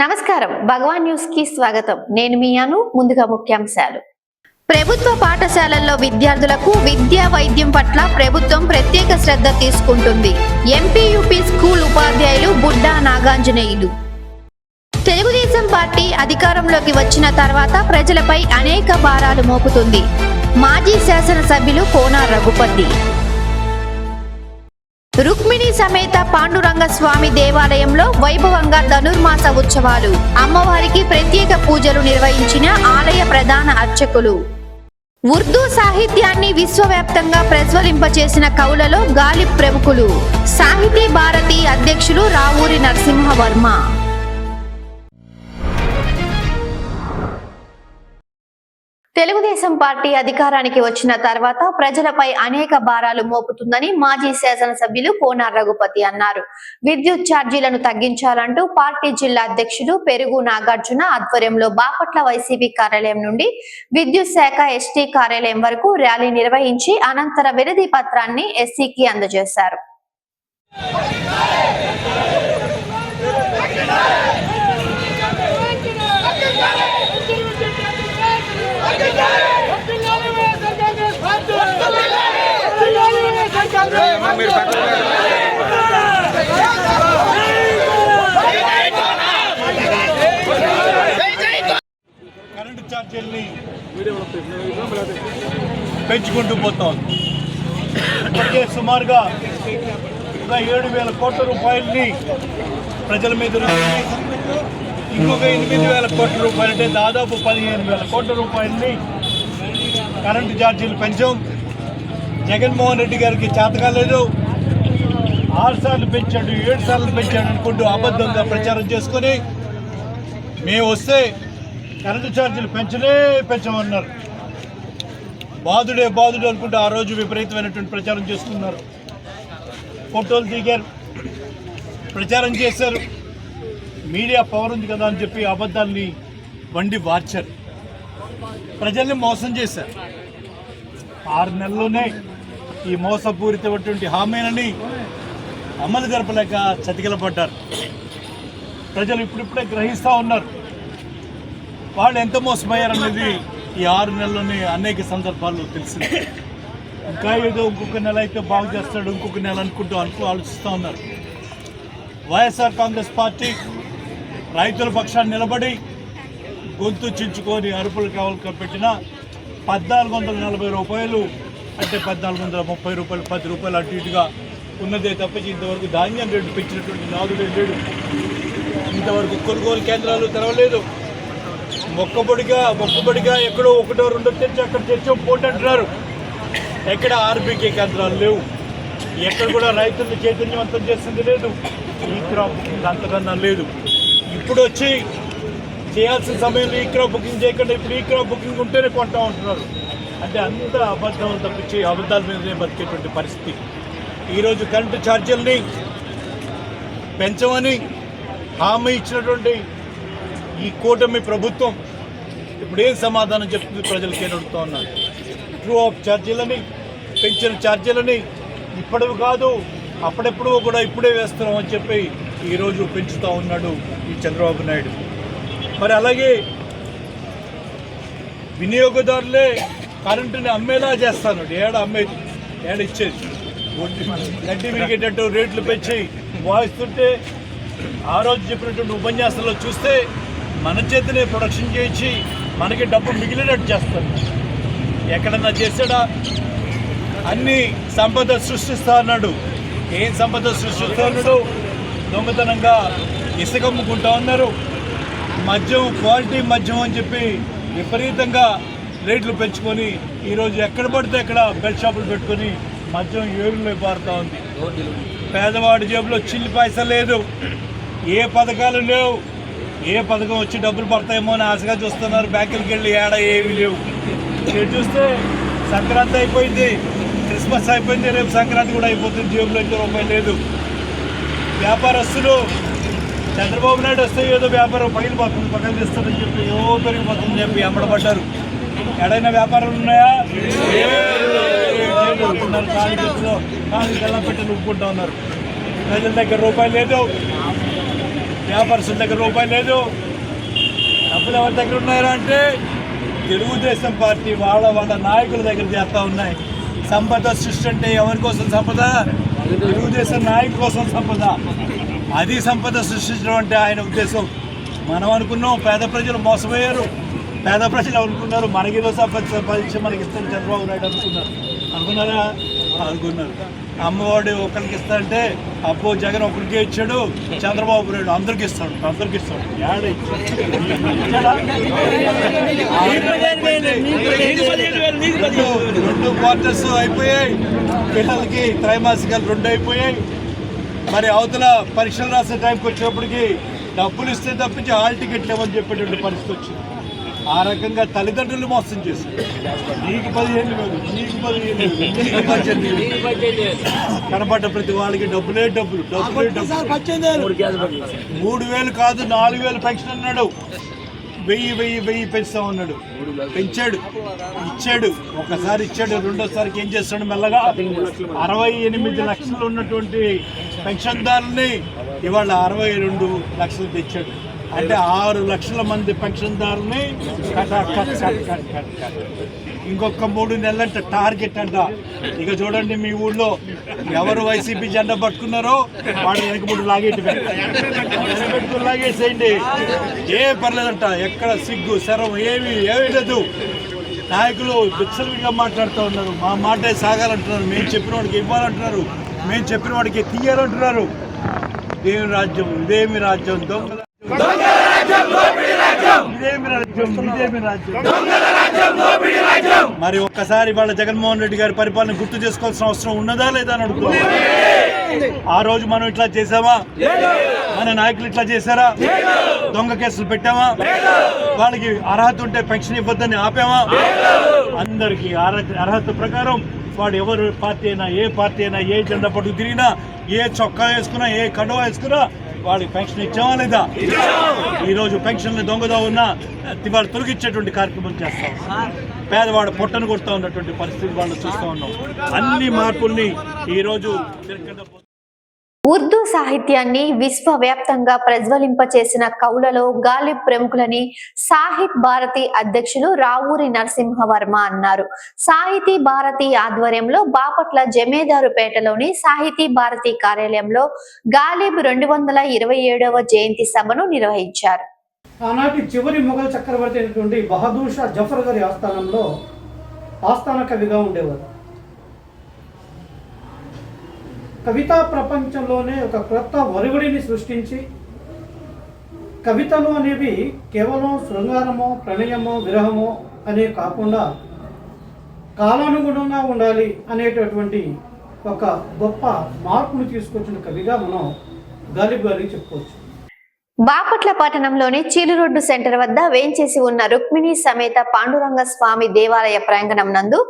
నమస్కారం. భగవాన్ న్యూస్కి స్వాగతం. నేను మీ అను ముందుగా ముఖ్యాంశాలు. ప్రభుత్వ పాఠశాలల్లో విద్యార్థులకు విద్యా వైద్యం పట్ల ప్రభుత్వం ప్రత్యేక శ్రద్ధ తీసుకుంటుంది. ఎంపీయూపీ స్కూల్ ఉపాధ్యాయులు బుడ్డా నాగాంజనేయులు. తెలుగుదేశం పార్టీ అధికారంలోకి వచ్చిన తర్వాత ప్రజలపై అనేక భారాలు మోపుతుంది. మాజీ శాసనసభ్యులు కోన రఘుపతి. రుక్మిణి సమేత పాండురంగ స్వామి దేవాలయంలో వైభవంగా ధనుర్మాస ఉత్సవాలు. అమ్మవారికి ప్రత్యేక పూజలు నిర్వహించిన ఆలయ ప్రధాన అర్చకులు. ఉర్దూ సాహిత్యాన్ని విశ్వవ్యాప్తంగా ప్రజ్వలింపచేసిన కవులలో గాలి ప్రముఖులు. సాహితీ భారతి అధ్యక్షులు రావూరి నరసింహవర్మ. తెలుగుదేశం పార్టీ అధికారానికి వచ్చిన తర్వాత ప్రజలపై అనేక భారాలు మోపుతుందని మాజీ శాసనసభ్యులు కోనార్ రఘుపతి అన్నారు. విద్యుత్ ఛార్జీలను తగ్గించాలంటూ పార్టీ జిల్లా అధ్యక్షుడు పెరుగు నాగార్జున ఆధ్వర్యంలో బాపట్ల వైసీపీ కార్యాలయం నుండి విద్యుత్ శాఖ ఎస్టీ కార్యాలయం వరకు ర్యాలీ నిర్వహించి అనంతర విరతి పత్రాన్ని ఎస్సీకి అందజేశారు మీరు పక్కన కరెంటు ఛార్జీల్ని పెంచుకుంటూ పోతాం. ఇప్పటికే సుమారుగా ఒక ఏడు వేల కోట్ల రూపాయలని ప్రజల మీద ఇంకొక ఎనిమిది వేల కోట్ల రూపాయలు అంటే దాదాపు పదిహేను వేల కోట్ల రూపాయలని కరెంటు ఛార్జీలు పెంచాం. జగన్మోహన్ రెడ్డి గారికి చేతకాలేదు ఆరు సార్లు పెంచాడు ఏడు సార్లు పెంచాడు అనుకుంటూ అబద్ధంగా ప్రచారం చేసుకొని మేము వస్తే కరెంటు ఛార్జీలు పెంచలే పెంచమన్నారు. బాధుడే బాధుడు అనుకుంటే ఆ రోజు విపరీతమైనటువంటి ప్రచారం చేస్తున్నారు. ఫోటోలు దిగారు. ప్రచారం చేశారు. మీడియా పవర్ ఉంది కదా అని చెప్పి అబద్ధాల్ని వండి వార్చారు. ప్రజల్ని మోసం చేశారు. ఆరు నెలల్లోనే ఈ మోసపూరితమైనటువంటి హామీలని అమలు జరపలేక చతికిలపడ్డారు. ప్రజలు ఇప్పుడిప్పుడే గ్రహిస్తూ ఉన్నారు. వాళ్ళు ఎంత మోసపోయారనేది ఈ ఆరు నెలలోనే అనేక సందర్భాల్లో తెలిసింది. ఇంకా ఏదో ఇంకొక నెల అయితే బాగు చేస్తాడు ఇంకొక నెల అనుకుంటూ అనుకో ఆలోచిస్తూ ఉన్నారు. వైఎస్ఆర్ కాంగ్రెస్ పార్టీ రైతుల పక్షాన్ని నిలబడి గొంతు చించుకొని అరుపులు కావాలి పెట్టిన పద్నాలుగు వందల నలభై రూపాయలు అంటే పద్నాలుగు వందల ముప్పై రూపాయలు పది రూపాయలు అటు ఇటుగా ఉన్నదే తప్పించి ఇంతవరకు ధాన్యం రేటు పెంచినటువంటి నాలుగు రేటు. ఇంతవరకు కొనుగోలు కేంద్రాలు తెరవలేదు. మొక్కబడిగా మొక్కబడిగా ఎక్కడో ఒకటో రెండో తెచ్చి అక్కడ తెచ్చో పోటీ అంటున్నారు. ఎక్కడ ఆర్బీకే కేంద్రాలు లేవు. ఎక్కడ కూడా రైతులను చైతన్యవంతం చేసింది లేదు. ఈ క్రాప్ అంతకన్నా లేదు. ఇప్పుడు వచ్చి చేయాల్సిన సమయంలో ఈ క్రాప్ బుకింగ్ చేయకుండా ఇప్పుడు ఈ క్రాప్ బుకింగ్ ఉంటేనే కొంటా ఉంటున్నారు అంటే అంత అబద్ధం తప్పించి అబద్ధాల మీదనే బతికేటువంటి పరిస్థితి. ఈరోజు కరెంటు ఛార్జీలని పెంచమని హామీ ఇచ్చినటువంటి ఈ కూటమి ప్రభుత్వం ఇప్పుడు ఏం సమాధానం చెప్తుంది ప్రజలకి ఏం అడుగుతా ఉన్నారు ట్రూ ఆఫ్ ఛార్జీలని పెంచిన ఛార్జీలని ఇప్పటివి కాదు అప్పుడెప్పుడు కూడా ఇప్పుడే వేస్తున్నాం అని చెప్పి ఈరోజు పెంచుతూ ఉన్నాడు ఈ చంద్రబాబు నాయుడు. మరి అలాగే వినియోగదారులే కరెంటుని అమ్మేలా చేస్తాను. ఏడ అమ్మేది ఏడ ఇచ్చేది? గడ్డి విరిగేటట్టు రేట్లు పెంచి వాయిస్తుంటే ఆ రోజు చెప్పినటువంటి ఉపన్యాసంలో చూస్తే మన చేతినే ప్రొడక్షన్ చేయించి మనకి డబ్బు మిగిలినట్టు చేస్తాను ఎక్కడన్నా చేసాడా అన్ని సంపద సృష్టిస్తా అన్నాడు. ఏం సంపద సృష్టిస్తా అన్నాడు? దొంగతనంగా ఇసుక అమ్ముకుంటా ఉన్నారు. మద్యం క్వాలిటీ మద్యం అని చెప్పి విపరీతంగా రేట్లు పెంచుకొని ఈరోజు ఎక్కడ పడితే అక్కడ బెడ్ షాపులు పెట్టుకొని మద్యం ఏరులో పారుతా ఉంది. పేదవాడి జేబులో చిల్లి పైసా లేదు. ఏ పథకాలు లేవు. ఏ పథకం వచ్చి డబ్బులు పడతాయేమో అని ఆశగా చూస్తున్నారు. బ్యాంకులకి వెళ్ళి ఏడ ఏమీ లేవు. ఇటు చూస్తే సంక్రాంతి అయిపోయింది. క్రిస్మస్ అయిపోయింది. రేపు సంక్రాంతి కూడా అయిపోతుంది. జేబులో ఇంకో రూపాయి లేదు. వ్యాపారస్తులు చంద్రబాబు నాయుడు వస్తే ఏదో వ్యాపారం పగిలి పోతుంది పక్కన తీస్తారని చెప్పి ఏదో పెరిగిపోతుందని చెప్పి అమ్మడబడ్డారు ఎడైనా వ్యాపారాలు ఉన్నాయా? ఉన్నారు చేతిలో పెట్టి నొప్పుకుంటా ఉన్నారు. ప్రజల దగ్గర రూపాయలు లేదు. వ్యాపారస్తుల దగ్గర రూపాయి లేదు. డబ్బులు ఎవరి దగ్గర ఉన్నాయా అంటే తెలుగుదేశం పార్టీ వాళ్ళ వాళ్ళ నాయకుల దగ్గర చేస్తూ ఉన్నాయి. సంపద సృష్టి అంటే ఎవరి కోసం సంపద? తెలుగుదేశం నాయకుల కోసం సంపద. అది సంపద సృష్టించడం అంటే ఆయన ఉద్దేశం. మనం అనుకున్నాం పేద ప్రజలు మోసపోయారు. పేద ప్రజలు అనుకున్నారు. మనకి సంపద పరీక్ష మనకి ఇస్తారు చంద్రబాబు నాయుడు అనుకున్నారు. అనుకున్నారా? అనుకున్నారు. అమ్మఒడి ఒకరికి ఇస్తాడంటే అబ్బో జగన్ ఒకరికి ఇచ్చాడు చంద్రబాబు నాయుడు అందరికి ఇస్తాడు అందరికి ఇస్తాడు. రెండు క్వార్టర్స్ అయిపోయాయి. పిల్లలకి త్రైమాసికాలు రెండు అయిపోయాయి. మరి అవతల పరీక్షలు రాసే టైంకి వచ్చేప్పటికి డబ్బులు ఇస్తే తప్పించి హాల్ టికెట్లు ఇవ్వని చెప్పేటువంటి పరిస్థితి వచ్చింది. ఆ రకంగా తల్లిదండ్రులు మోసం చేశారు. నీకు పదిహేను వేలు నీకు పదిహేను నీకు పద్దెనిమిది. కనపడ్డ ప్రతి వాళ్ళకి డబ్బులే డబ్బులు డబ్బులే డబ్బులు. మూడు వేలు కాదు నాలుగు వేలు పెన్షన్ అన్నాడు. వెయ్యి వెయ్యి వెయ్యి పెంచుతా ఉన్నాడు పెంచాడు ఇచ్చాడు. ఒకసారి ఇచ్చాడు రెండోసారికి ఏం చేస్తాడు మెల్లగా? అరవై ఎనిమిది లక్షలు ఉన్నటువంటి పెన్షన్దారుల్ని ఇవాళ అరవై రెండు లక్షలు తెచ్చాడు. అంటే ఆరు లక్షల మంది పెన్షన్దారుని ఇంకొక మూడు నెలలంటే టార్గెట్ అంట. ఇక చూడండి మీ ఊళ్ళో ఎవరు వైసీపీ జెండా పట్టుకున్నారో వాడు వెనక మూడు లాగేటి పెట్టుకుని లాగేసేయండి. ఏ పర్లేదంట. ఎక్కడ సిగ్గు శరం ఏమి ఏమీ లేదు. నాయకులు బిచ్చలుగా మాట్లాడుతూ ఉన్నారు. మా మాటే సాగాలంటున్నారు. మేము చెప్పిన వాడికి ఇవ్వాలంటున్నారు. మేము చెప్పిన వాడికి తీయాలంటున్నారు. దేవి రాజ్యం? ఇదేమి రాజ్యం? దొంగ మరి ఒక్కసారి వాళ్ళ జగన్మోహన్ రెడ్డి గారి పరిపాలన గుర్తు చేసుకోవాల్సిన అవసరం ఉన్నదా లేదా అని అడుగుతున్నారు ఆ రోజు మనం ఇట్లా చేసామా మన నాయకులు ఇట్లా చేశారా? దొంగ కేసులు పెట్టామా? వాళ్ళకి అర్హత ఉంటే పెన్షన్ ఇవ్వద్దని ఆపామా? అందరికి అర్హత ప్రకారం వాడు ఎవరు పార్టీ అయినా ఏ పార్టీ అయినా ఏ జెండా పట్టుకు తిరిగినా ఏ చొక్కా వేసుకున్నా ఏ కండువా వేసుకున్నా వాడి పెన్షన్ ఇచ్చామా లేదా? ఈ రోజు పెన్షన్లు దొంగదా ఉన్న ఇవాళ తొలగించేటువంటి కార్యక్రమం చేస్తాం. పేదవాడు పొట్టను కొడుతూ ఉన్నటువంటి పరిస్థితి వాళ్ళు చూస్తూ ఉన్నాం. అన్ని మార్పుల్ని ఈరోజు ఉర్దూ సాహిత్యాన్ని విశ్వవ్యాప్తంగా ప్రజ్వలింపచేసిన కవులలో గాలిబ్ ప్రముఖులని సాహిత్ భారతి అధ్యక్షులు రావూరి నరసింహవర్మ అన్నారు. సాహితీ భారతి ఆధ్వర్యంలో బాపట్ల జమేదారుపేటలోని సాహితీ భారతి కార్యాలయంలో గాలిబ్ రెండు వందల ఇరవై ఏడవ జయంతి సభను నిర్వహించారు. ఆనాటి చివరి మొఘల్ చక్రవర్తి అయినటువంటి బహదూర్ షా జఫర్ గారి ఆస్థానంలో ఆస్థాన కవిగా ఉండేవారు. కవితా ప్రపంచంలోనే ఒక క్రొత్త ఒరుగుడిని సృష్టించి కవితలు అనేవి కేవలం శృంగారమో ప్రణయమో విరహమో అనే కాకుండా కాలానుగుణంగా ఉండాలి అనేటటువంటి ఒక గొప్ప మార్పును తీసుకొచ్చిన కవిగా మనం గాలిబ్ గారికి చెప్పుకోవచ్చు బాపట్ల పట్టణంలోని చీలురోడ్డు సెంటర్ వద్ద వేంచేసి ఉన్న రుక్మిణి సమేత పాండురంగ స్వామి దేవాలయ ప్రాంగణం నందు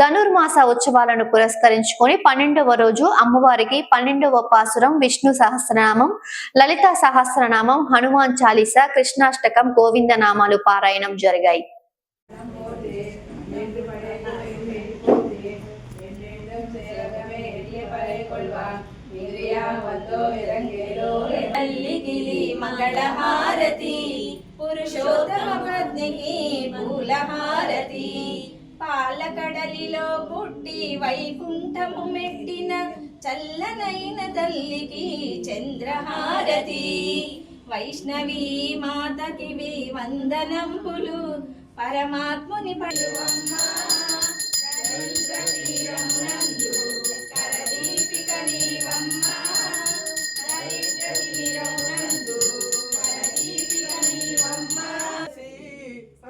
ధనుర్మాస ఉత్సవాలను పురస్కరించుకొని పన్నెండవ రోజు అమ్మవారికి పన్నెండవ పాసురం విష్ణు సహస్రనామం లలిత సహస్రనామం హనుమాన్ చాలీస కృష్ణాష్టకం గోవింద నామాలు పారాయణం జరిగాయి. తల్లికిలి మంగళహారతి పురుషోత్తమ పత్నికి పూలహారతి. పాలకడలిలో పుట్టి వైకుంఠము మెట్టిన చల్లనైన తల్లికి చంద్రహారతి. వైష్ణవి మాతకి వందనంబులు పరమాత్ముని పడువమ్మ కరదీపిక నీవమ్మ.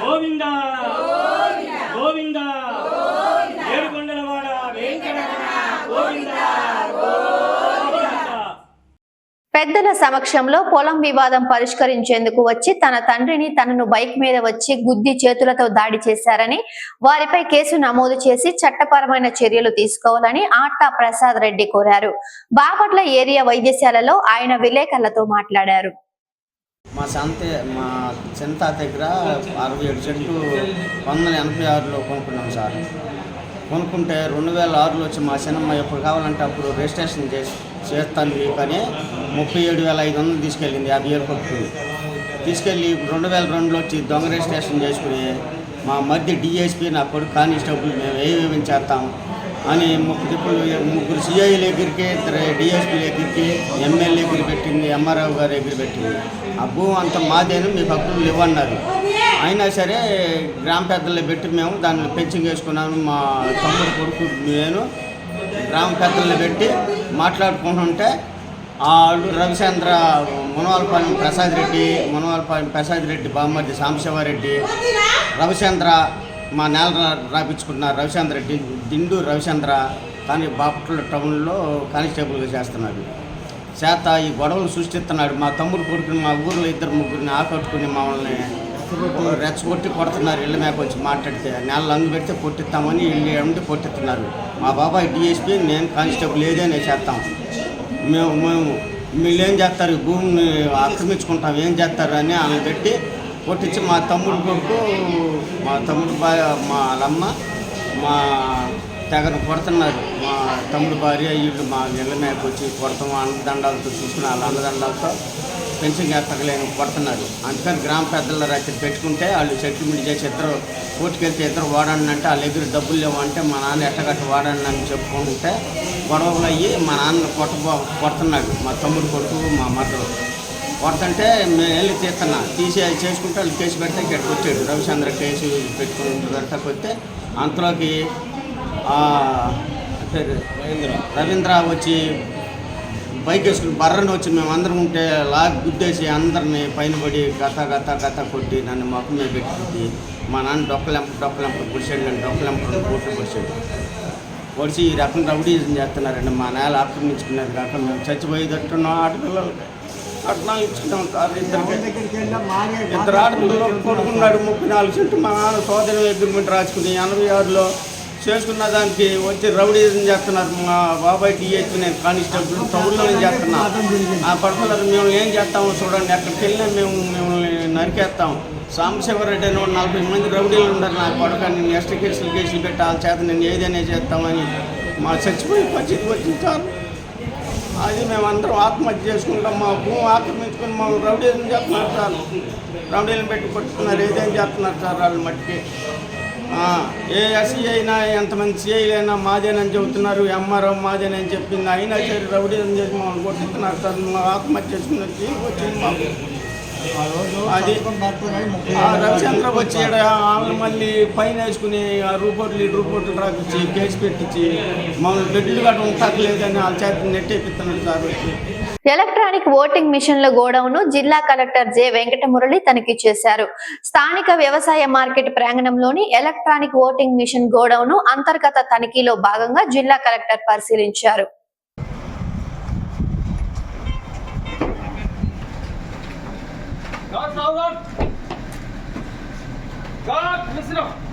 గోవిందా గోవింద ఏడుకొండలవాడ వెంకటరమణ గోవింద పెద్దల సమక్షంలో పొలం వివాదం పరిష్కరించేందుకు వచ్చి తన తండ్రిని తనను బైక్ మీద వచ్చి గుద్ది చేతులతో దాడి చేశారని వారిపై కేసు నమోదు చేసి చట్టపరమైన చర్యలు తీసుకోవాలని ఆట్టా ప్రసాద్ రెడ్డి కోరారు. బాపట్ల ఏరియా వైద్యశాలలో ఆయన విలేకరులతో మాట్లాడారు. మా సంత మా చింత దగ్గర అరవై ఏడు సెంట్లు వందల ఎనభై ఆరులో కొనుక్కున్నాం సార్. కొనుక్కుంటే రెండు వేల ఆరులో వచ్చి మా సినిమా ఎప్పుడు కావాలంటే అప్పుడు రిజిస్ట్రేషన్ చేసి చేస్తాను ఈ పని. ముప్పై ఏడు వేల ఐదు వందలు తీసుకెళ్ళింది యాభై వేలు కొట్టుకుని తీసుకెళ్ళి రెండు వేల రెండులో వచ్చి దొంగ రిజిస్ట్రేషన్ చేసుకుని మా మధ్య డిఎస్పీ నా కొడుకు కానిస్టేబుల్ మేము ఏమేమి చేస్తాం అని ముగ్గురు ఇప్పుడు ముగ్గురు సిఐల దగ్గరికి ఇద్దరు డిఎస్పీ దగ్గరికి ఎమ్మెల్యే దగ్గర పెట్టింది ఎంఆర్ఓ గారి దగ్గర పెట్టింది. ఆ భూమి అంతా మాదేను మీకు హక్కులు ఇవ్వన్నారు. అయినా సరే గ్రామ పెద్దలు పెట్టి మేము దాన్ని పెంచింగ్ వేసుకున్నాను. మా తమ్ముడు కొడుకు నేను గ్రామ పెద్దల్ని పెట్టి మాట్లాడుకుంటుంటే వాళ్ళు రవిచంద్ర మునవాలపాలెం ప్రసాద్ రెడ్డి మునవాలపాలెం ప్రసాద్ రెడ్డి బామ్మర్ది సాంబశివారెడ్డి రవిచంద్ర మా నేల రా- రాపించుకున్నారు రవిచంద్ర రెడ్డి దిండు రవిచంద్ర కానీ బాపట్ల టౌన్లో కానిస్టేబుల్గా చేస్తున్నారు చేత ఈ గొడవలు సృష్టిస్తున్నాడు. మా తమ్ముడు కొడుకుని మా ఊర్లో ఇద్దరు ముగ్గురిని ఆకట్టుకుని మమ్మల్ని రెచ్చగొట్టి కొడుతున్నారు ఇళ్ళ మీద వచ్చి మాట్లాడితే. నెలలు లంగు పెడితే కొట్టిస్తామని ఇల్లు ఏమంటే కొట్టిస్తున్నారు. మా బాబాయ్ డిఎస్పీ నేను కానిస్టేబుల్ ఏదైనా చేస్తాం. మేము మేము వీళ్ళు ఏం చేస్తారు? భూమిని ఆక్రమించుకుంటాం. ఏం చేస్తారు అని ఆమె పెట్టి కొట్టించి మా తమ్ముడు కొడుకు మా తమ్ముడు బా మా వాళ్ళమ్మ మా తెగను కొడుతున్నారు. మా తమ్ముడు భార్య వీళ్ళు మా ఇళ్ళ మీదకి వచ్చి కొడతాం అన్నదండాలతో చూసుకుని వాళ్ళ అన్నదండాలతో. పెన్షన్ ఎత్తకలేని కొడుతున్నారు అందుకని గ్రామ పెద్దల రాత్రి పెట్టుకుంటే వాళ్ళు సెటిల్మెంట్ చేసి ఇద్దరు కోర్టుకెళ్తే ఇద్దరు వాడండి అంటే వాళ్ళ దగ్గర డబ్బులు లేవు అంటే మా నాన్న ఎట్టగట్ట వాడండి అని చెప్పుకుంటే గొడవలు అయ్యి మా నాన్న కొట్ట కొడుతున్నాడు. మా తమ్ముడు కొడుకు మా మద్దరు కొడుతుంటే మేము వెళ్ళి తీస్తున్నా. తీసి అది చేసుకుంటే వాళ్ళు కేసు పెడితే ఇక్కడికి వచ్చాడు. రవిచంద్ర కేసు పెట్టుకుని పెడతాకి వస్తే అంతలోకి పేరు? రవీంద్ర వచ్చి బైక్ వేసుకుని బర్రని వచ్చి మేము అందరం ఉంటే లాగ్ గుద్దేసి అందరిని పైన పడి గత గత గత కొట్టి నన్ను మొక్క మీద పెట్టి మా నాన్న డొక్కలెంప డొక్కలెంప పొడిచాడు నన్ను డొక్కలెంప రెండు కోట్లు పొడిచాడు పొడిచి ఈ రకం రౌడీజం చేస్తున్నారండి. మా నేల ఆక్రమించుకునేది కాక మేము చచ్చిపోయేటట్టున్నాం ఆడపిల్లలకి. కట్నాలు ఇచ్చుకున్నాం సార్ ఇద్దరికి. ఇద్దరు ఆడపిల్లలు కొడుకున్నాడు ముప్పై నాలుగు సెంటు మా నాన్న సోదరి అగ్రిమెంట్ రాసుకుని ఎనభై ఆరులో చేసుకున్న దానికి వచ్చి రౌడీజం చేస్తున్నారు మా బాబాయ్ టీహెచ్ నేను కానిస్టేబుల్ టౌన్లో చేస్తున్నా. ఆ పడుతున్నారు మేము ఏం చేస్తాము చూడండి అక్కడికి వెళ్ళినా మేము మిమ్మల్ని నరికేస్తాం. సాంబశివరెడ్డి అని ఒక నలభై మంది రౌడీలు ఉన్నారు నా కొడక నేను ఎస్టీ కేసులు కేసులు పెట్టి వాళ్ళ చేత నేను ఏదైనా చేస్తామని మా చచ్చిపోయి పరిస్థితి వచ్చింది సార్. అది మేమందరం ఆత్మహత్య చేసుకుంటాం మా భూమి ఆక్రమించుకుని మా రౌడీలను చేస్తున్నారు సార్. రౌడీలను పెట్టి కొట్టుకున్నారు ఏదైనా చేస్తున్నారు సార్ వాళ్ళు మట్టికి. ఏ ఎస్సీ అయినా ఎంతమంది సిఐ అయినా మాదేనని చెబుతున్నారు. ఎంఆర్ఓ మాదేనని చెప్పింది. అయినా సరే రౌడీలను చేసి మమ్మల్ని కొట్టిస్తున్నారు సార్. మా ఆత్మహత్య చేసుకుని వచ్చి వచ్చింది మాకు. అది రవిచంద్ర వచ్చి ఈడ మళ్ళీ పైన వేసుకుని ఆ రూపోట్లు ఈ రూపోట్లు రాపించి కేసు పెట్టించి మమ్మల్ని బెడ్లు గట్ట ఉంటలేదని వాళ్ళ చేత నెట్టేపిస్తున్నాడు సార్ వచ్చి. ఎలక్ట్రానిక్ ఓటింగ్ మిషన్ల గోడౌన్ జిల్లా కలెక్టర్ జె వెంకట మురళి తనిఖీ చేశారు స్థానిక వ్యవసాయ మార్కెట్ ప్రాంగణంలోని ఎలక్ట్రానిక్ ఓటింగ్ మిషన్ గోడౌన్ అంతర్గత తనిఖీలో భాగంగా జిల్లా కలెక్టర్ పరిశీలించారు God, listen up.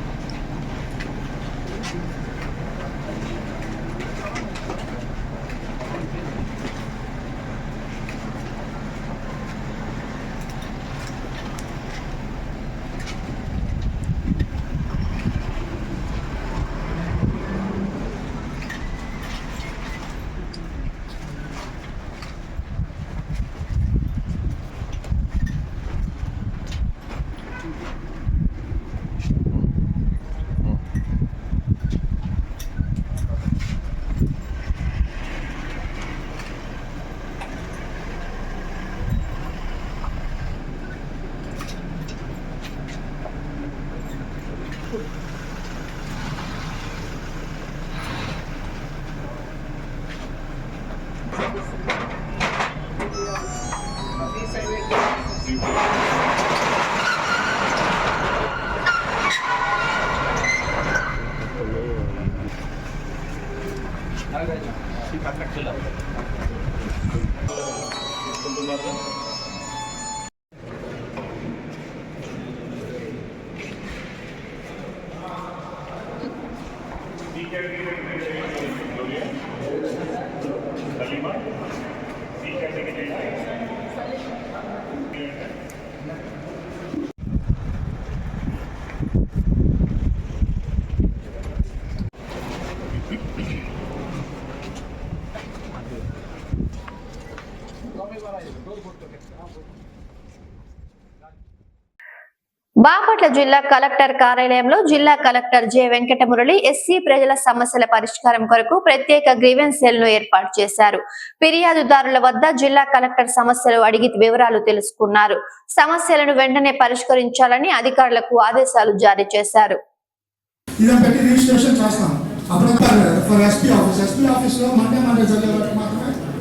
బాపట్ల జిల్లా కలెక్టర్ కార్యాలయంలో జిల్లా కలెక్టర్ జె వెంకటమురళి ఎస్సీ ప్రజల సమస్యల పరిష్కారం కొరకు ప్రత్యేక గ్రీవెన్స్ సెల్ను ఏర్పాటు చేశారు. ఫిర్యాదుదారుల వద్ద జిల్లా కలెక్టర్ సమస్యలు అడిగి వివరాలు తెలుసుకున్నారు. సమస్యలను వెంటనే పరిష్కరించాలని అధికారులకు ఆదేశాలు జారీ చేశారు.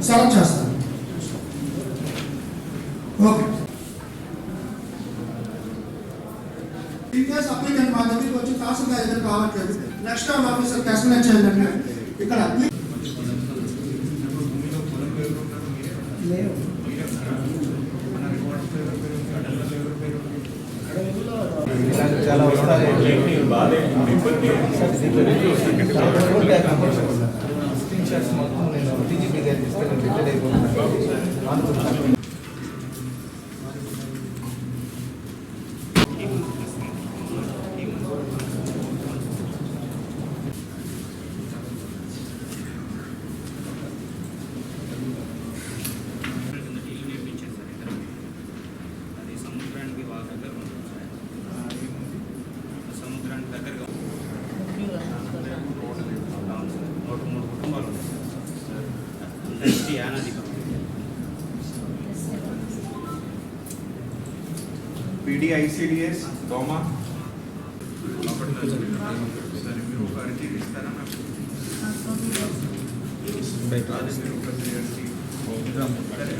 సెలెక్ట్ చేస్తాం ఓకే ఇన్ కేస్ అప్లికెంట్ మా దగ్గరికి వచ్చి తహసీల్దార్ దగ్గర కావట్లేదు నెక్స్ట్ టైం ఆఫీసర్ ఎస్టిమేట్ చేయాలంటే ఇక్కడ అది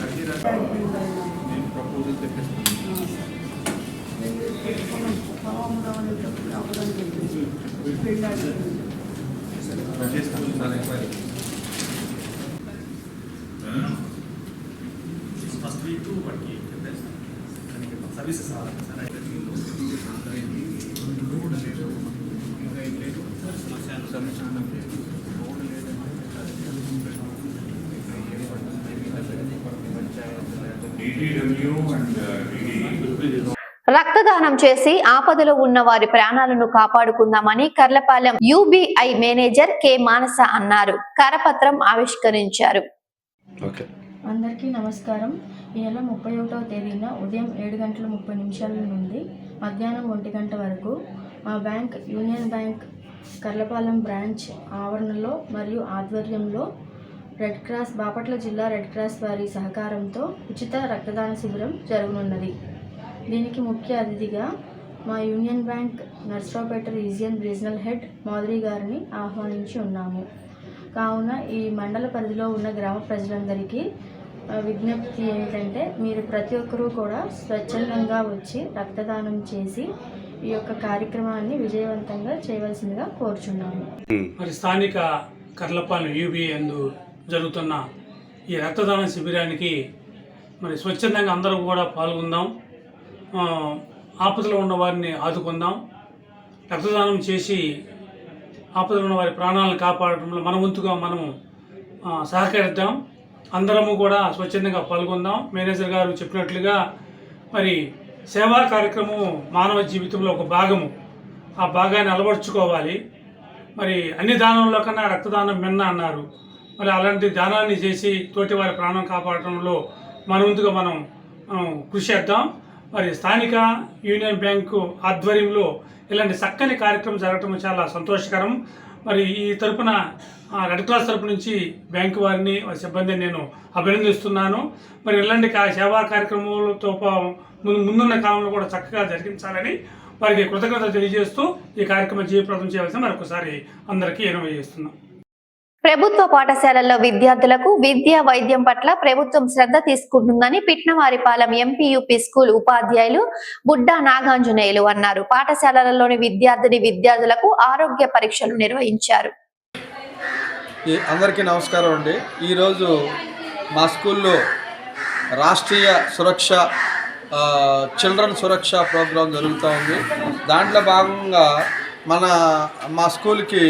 అర్జీ రాసి నేను ప్రపోజల్ తెప్పిస్తాను చేస్తాను సర్వీసెస్ రావాలి సార్ రోడ్ లేదు ఇంకా ఏం లేదు శ్మశానం శ్మశానం లేదు రోడ్ డిటిడబ్ల్యూ అండ్ డిడి రక్తదానం చేసి ఆపదలో ఉన్న వారి ప్రాణాలను కాపాడుకుందామని Karlapalem UBI manager K Manasa అన్నారు. కరపత్రం ఆవిష్కరించారు. అందరికీ నమస్కారం. ఈ నెల ముప్పై ఒకటవ తేదీన ఉదయం ఏడు గంటల ముప్పై నిమిషాల నుండి మధ్యాహ్నం ఒంటి గంట వరకు మా bank union bank Karlapalem branch ఆవరణలో మరియు ఆధ్వర్యంలో రెడ్ క్రాస్ బాపట్ల జిల్లా రెడ్ క్రాస్ వారి సహకారంతో ఉచిత రక్తదాన శిబిరం జరగనున్నది. దీనికి ముఖ్య అతిథిగా మా union bank Narasaraopet region regional head Madhuri గారిని ఆహ్వానించి ఉన్నాము. కావున ఈ మండల పరిధిలో ఉన్న గ్రామ ప్రజలందరికీ విజ్ఞప్తి ఏమిటంటే మీరు ప్రతి ఒక్కరూ కూడా స్వచ్ఛందంగా వచ్చి రక్తదానం చేసి ఈ యొక్క కార్యక్రమాన్ని విజయవంతంగా చేయవలసిందిగా కోరుచున్నాము. మరి స్థానిక కర్లపాలెం యూబీ ఎందు జరుగుతున్న ఈ రక్తదాన శిబిరానికి మరి స్వచ్ఛందంగా అందరూ కూడా పాల్గొందాం. ఆపదలో ఉన్న వారిని ఆదుకుందాం. రక్తదానం చేసి ఆపదలో ఉన్న వారి ప్రాణాలను కాపాడటంలో మన వంతుగా మనం సహకరిద్దాం. అందరము కూడా స్వచ్ఛందంగా పాల్గొందాం. మేనేజర్ గారు చెప్పినట్లుగా మరి సేవా కార్యక్రమం మానవ జీవితంలో ఒక భాగము. ఆ భాగాన్ని అలవర్చుకోవాలి. మరి అన్ని దానంలో కన్నా రక్తదానం మిన్న అన్నారు. మరి అలాంటి దానాన్ని చేసి తోటి వారి ప్రాణం కాపాడటంలో మన ముందుగా మనం మనం కృషి చేద్దాం. మరి స్థానిక యూనియన్ బ్యాంకు ఆధ్వర్యంలో ఇలాంటి చక్కని కార్యక్రమం జరగటం చాలా సంతోషకరం. మరి ఈ తరపున రెడ్ క్రాస్ తరపు నుంచి బ్యాంకు వారిని సిబ్బందిని నేను అభినందిస్తున్నాను. మరి ఇలాంటి సేవా కార్యక్రమాలతో ముందు ముందున్న కాలంలో కూడా చక్కగా జరిగించాలని వారికి కృతజ్ఞత తెలియజేస్తూ ఈ కార్యక్రమం జయప్రదం చేయవలసిన మరొకసారి అందరికీ ఎనవై చేస్తున్నాం ప్రభుత్వ పాఠశాలల్లో విద్యార్థులకు విద్యా వైద్యం పట్ల ప్రభుత్వం శ్రద్ధ తీసుకుంటుందని పిట్నవారిపాలెం ఎంపీయూపీ స్కూల్ ఉపాధ్యాయులు బుడ్డా నాగాంజనేయులు అన్నారు. పాఠశాలలలోని విద్యార్థిని విద్యార్థులకు ఆరోగ్య పరీక్షలు నిర్వహించారు. అందరికీ నమస్కారం అండి. ఈరోజు మా స్కూల్లో రాష్ట్రీయ సురక్ష చిల్డ్రన్ సురక్ష ప్రోగ్రాం జరుగుతూ ఉంది. దాంట్లో భాగంగా మన మా స్కూల్కి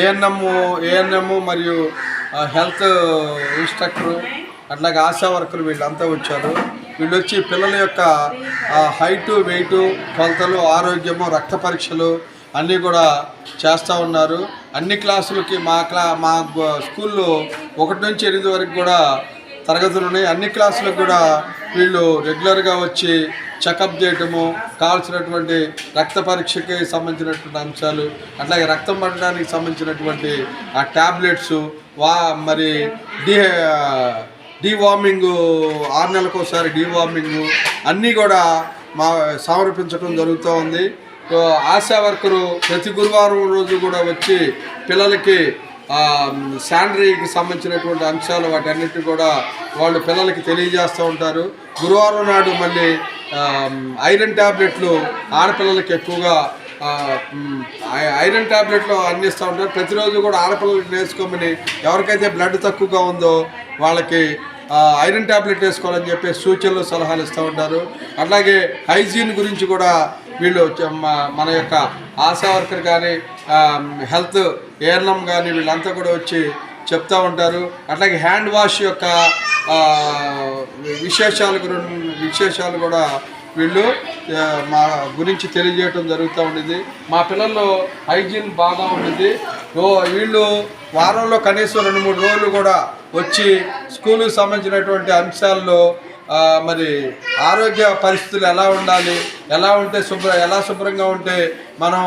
ఏఎన్ఎం ఏఎన్ఎం మరియు హెల్త్ ఇన్స్ట్రక్టరు అట్లాగే ఆశా వర్కర్ వీళ్ళంతా వచ్చారు. వీళ్ళు వచ్చి పిల్లల యొక్క హైటు వెయిటు కొలతలు ఆరోగ్యము రక్త పరీక్షలు అన్నీ కూడా చేస్తూ ఉన్నారు. అన్ని క్లాసులకి మా క్లా మా స్కూల్లో ఒకటి నుంచి ఎనిమిది వరకు కూడా తరగతులు ఉన్నాయి. అన్ని క్లాసులకు కూడా వీళ్ళు రెగ్యులర్గా వచ్చి చెకప్ చేయటము కావాల్సినటువంటి రక్త పరీక్షకి సంబంధించినటువంటి అంశాలు అట్లాగే రక్తం పడడానికి సంబంధించినటువంటి ఆ ట్యాబ్లెట్స్ వా మరి డీ డీవార్మింగ్ ఆరు నెలలకు ఒకసారి డీవార్మింగ్ అన్నీ కూడా మా సమర్పించడం జరుగుతూ ఉంది. ఆశా వర్కరు ప్రతి గురువారం రోజు కూడా వచ్చి పిల్లలకి శానిటరీకి సంబంధించినటువంటి అంశాలు వాటన్నిటి కూడా వాళ్ళు పిల్లలకి తెలియజేస్తూ ఉంటారు. గురువారం నాడు మళ్ళీ ఐరన్ ట్యాబ్లెట్లు ఆడపిల్లలకి ఎక్కువగా ఐ- ఐరన్ ట్యాబ్లెట్లు అందిస్తూ ఉంటారు. ప్రతిరోజు కూడా ఆడపిల్లలకి వేసుకోమని ఎవరికైతే బ్లడ్ తక్కువగా ఉందో వాళ్ళకి ఐరన్ ట్యాబ్లెట్ వేసుకోవాలని చెప్పి సూచనలు సలహాలు ఇస్తూ ఉంటారు. అట్లాగే హైజీన్ గురించి కూడా వీళ్ళు మన యొక్క ఆశా వర్కర్ కానీ హెల్త్ ఏర్నం కానీ వీళ్ళంతా కూడా వచ్చి చెప్తూ ఉంటారు. అట్లాగే హ్యాండ్ వాష్ యొక్క విశేషాలు విశేషాలు కూడా వీళ్ళు మా గురించి తెలియజేయటం జరుగుతూ ఉండేది. మా పిల్లల్లో హైజీన్ బాగా ఉండేది. ఓ వీళ్ళు వారంలో కనీసం రెండు మూడు రోజులు కూడా వచ్చి స్కూల్కి సంబంధించినటువంటి అంశాల్లో మరి ఆరోగ్య పరిస్థితులు ఎలా ఉండాలి? ఎలా ఉంటే శుభ్ర ఎలా శుభ్రంగా ఉంటే మనం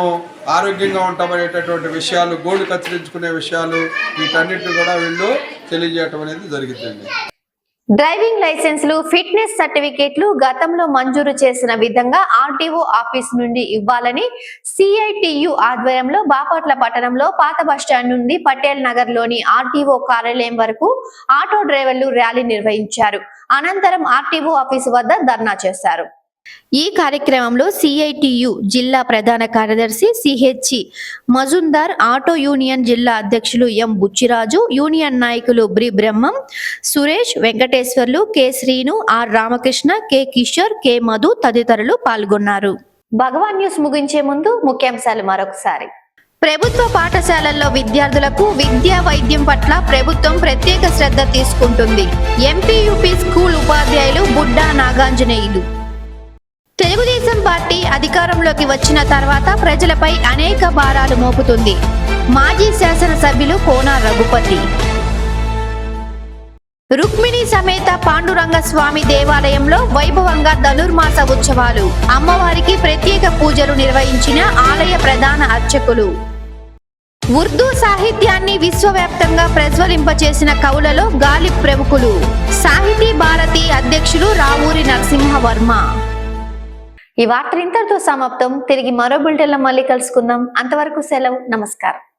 ఆరోగ్యంగా ఉంటామనేటటువంటి విషయాలు గోళ్ళు కత్తిరించుకునే విషయాలు వీటన్నిటిని కూడా వీళ్ళు తెలియజేయటం అనేది జరిగిందండి. డ్రైవింగ్ లైసెన్సులు ఫిట్నెస్ సర్టిఫికేట్లు గతంలో మంజూరు చేసిన విధంగా ఆర్టీఓ ఆఫీస్ నుండి ఇవ్వాలని సిఐటియు ఆధ్వర్యంలో బాపట్ల పట్టణంలో పాత బస్టాండ్ నుండి పటేల్ నగర్లోని ఆర్టీఓ కార్యాలయం వరకు ఆటో డ్రైవర్లు ర్యాలీ నిర్వహించారు. అనంతరం ఆర్టీఓ ఆఫీసు వద్ద ధర్నా చేశారు. ఈ కార్యక్రమంలో సిఐటియు జిల్లా ప్రధాన కార్యదర్శి సిహెచ్ మజుందార్ ఆటో యూనియన్ జిల్లా అధ్యక్షులు ఎం బుచ్చిరాజు యూనియన్ నాయకులు బ్రి Brahmam Suresh Venkateswarlu K Srinu R Ramakrishna K Kishore K Madhu తదితరులు పాల్గొన్నారు. భగవాన్ న్యూస్ ముగించే ముందు ముఖ్యాంశాలు మరొకసారి. ప్రభుత్వ పాఠశాలల్లో విద్యార్థులకు విద్యా వైద్యం పట్ల ప్రభుత్వం ప్రత్యేక శ్రద్ధ తీసుకుంటుంది. ఎంపీయూపీ స్కూల్ ఉపాధ్యాయులు బుడ్డా నాగాంజనేయులు. తెలుగుదేశం పార్టీ అధికారంలోకి వచ్చిన తర్వాత ప్రజలపై అనేక భారాలు మోపుతుంది. మాజీ శాసనసభ్యులు కోన రఘుపతి. రుక్మిణి సమేత పాండురంగ స్వామి దేవాలయంలో వైభవంగా ధనుర్మాస ఉత్సవాలు. అమ్మవారికి ప్రత్యేక పూజలు నిర్వహించిన ఆలయ ప్రధాన అర్చకులు. ఉర్దూ సాహిత్యాన్ని విశ్వవ్యాప్తంగా ప్రజ్వలింపచేసిన కవులలో గాలి ప్రముఖులు సాహితీ భారతి అధ్యక్షులు రావూరి నరసింహవర్మ. ఈ వార్త ఇంతటితో సమాప్తం. తిరిగి మరో బులెటిన్లో మళ్ళీ కలుసుకుందాం. అంతవరకు సెలవు. నమస్కారం.